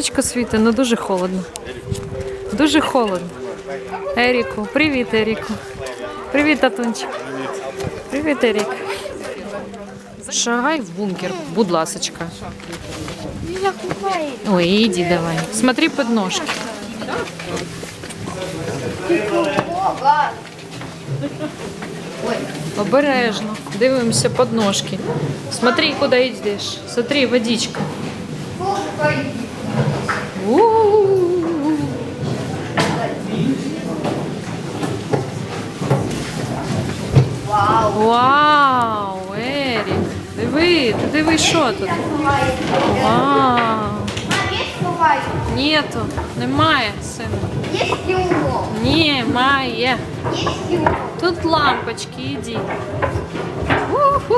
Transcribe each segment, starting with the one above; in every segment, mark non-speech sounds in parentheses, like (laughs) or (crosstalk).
Сонечко світить, але дуже холодно. Дуже холодно. Еріку, привіт, Еріку. Привіт, татунчик. Привіт, Ерік. Шагай в бункер, будь ласочка. Ой, иди давай. Смотри под ножки. Обережно. Дивимося под ножки. Смотри, куди йдеш. Смотри, водичка. У-у-у. Вау, Ерік. Диви, ти диви, що тут. Вау. Есть купаю? Нету, немає, сину. Есть его. Немає. Есть его. Тут лампочки, іди. Уху,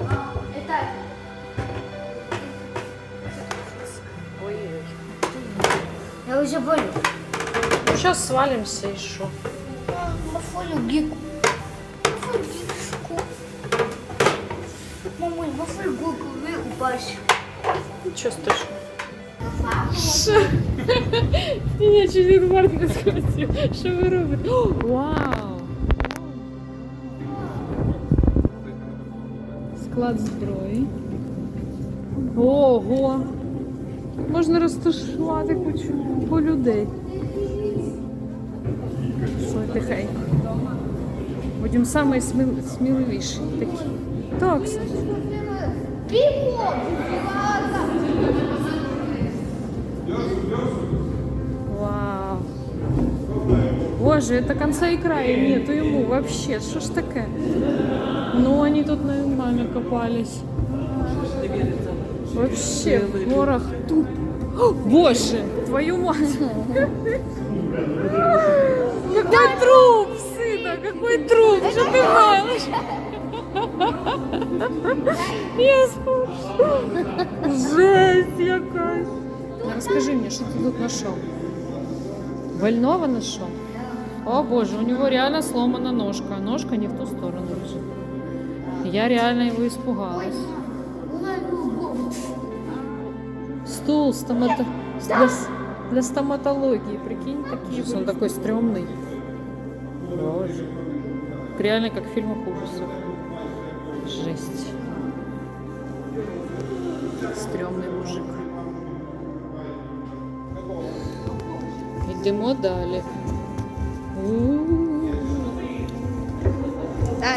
Ой, а, это... Я уже болю. Ну, сейчас свалимся что? Мафолю гику. Мафолю гику. Мамуль, мафолю гику, вы упасть. Ничего страшного. Я чуть інфаркт не схватив. Що ви робите? Вау! Склад зброї. Ого! Можна розташувати кучу по людей. Стой, тихенько. Будемо самий сміл... сміливіший такі. Так, Пиво! Боже, это конца и края нету ему вообще. Что ж такое? Ну, они тут нормально копались. Вообще, ворох туп. О, Боже, твою мать. Какой труп, сына, какой труп, что ты маешь? Я споршу. Жесть якась. Расскажи мне, что ты тут нашел? Больного нашел? О боже, у него реально сломана ножка. Ножка не в ту сторону лежит. Я реально его испугалась. Стул стомато... для, для стоматологии. Прикинь, такие. Он такой стрёмный. Боже. Реально как в фильмах ужасов. Жесть. Стрёмный мужик. Йдемо далі. У-у-у.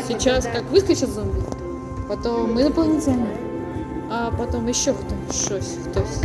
Сейчас как выскочит зомби, потом инопланетяне, а потом еще кто щось, хтось.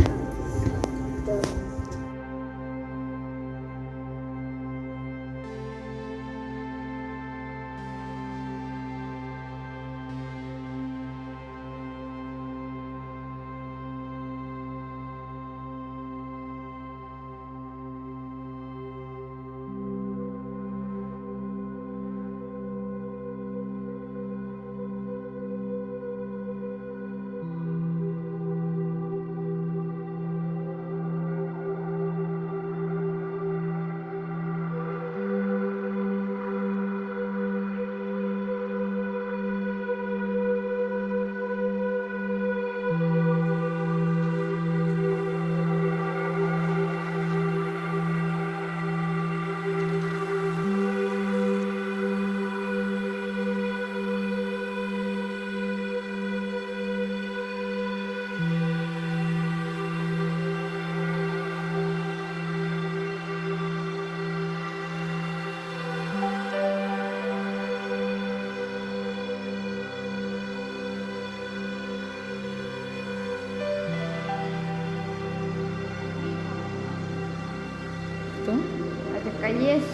Есть.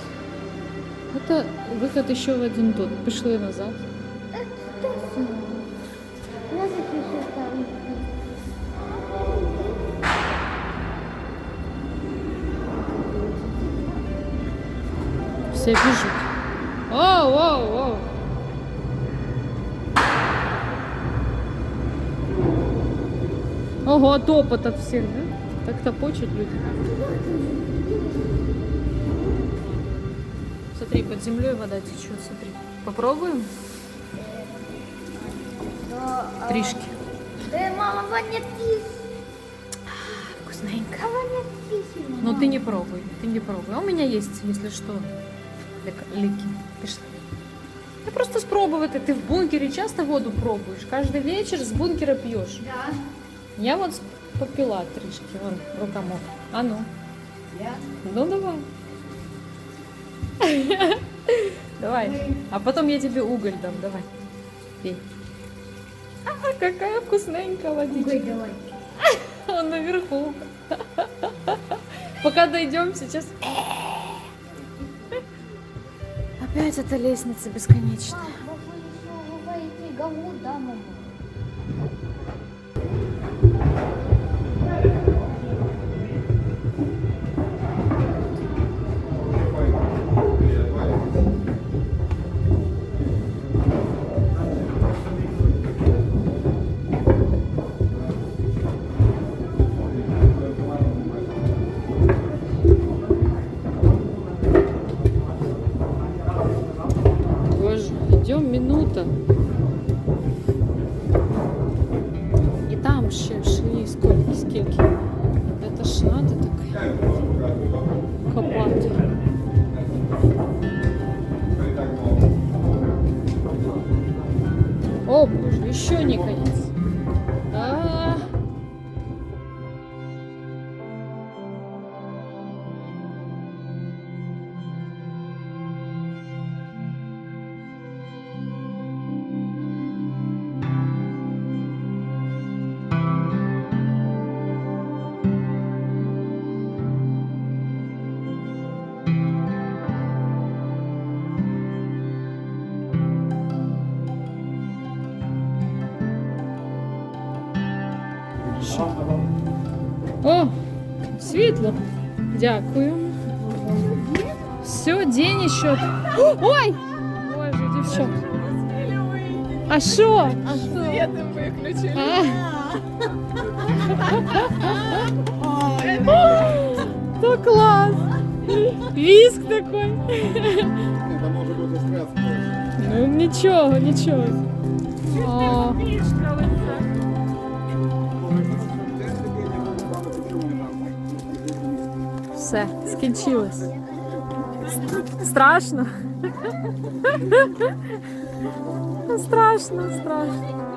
Это выход еще в один тот. Пішли назад. Все бежут. Оу, оу, оу. Ого, топот от всех, да? Так топочут люди. Смотри, под землей вода течет, смотри. Попробуем? Да, а- Тришки. Да, мама, вонят кис. Вкусненько. А вонят кис. Ну ты не пробуй, ты не пробуй. А у меня есть, если что, лик- лики. Пішли. Я просто спробувати. Ти в бункері часто воду пробуєш. Кожен вечір з бункера п'єш. Да. Я вот попила трішки, вон рука мокра. А ну. Я? Ну давай. (laughs) Давай. А потом я тебе уголь дам, давай. Пей. А, какая вкусненькая водичка. Ой, давай. (laughs) Он наверху. (laughs) Пока дойдем сейчас. Опять эта лестница бесконечная. минута. І там ще шли скільки, скільки. Это ж надо так копати. О боже, еще не конец. світло. Дякую. Все, день еще. Ой! Боже, дівчата. А що? Свет выключили. А, то клас. Віск такой. Это может быть эспрессо. Ну нічого, нічого. все, скінчилось. Страшно. (laughs) Страшно, страшно.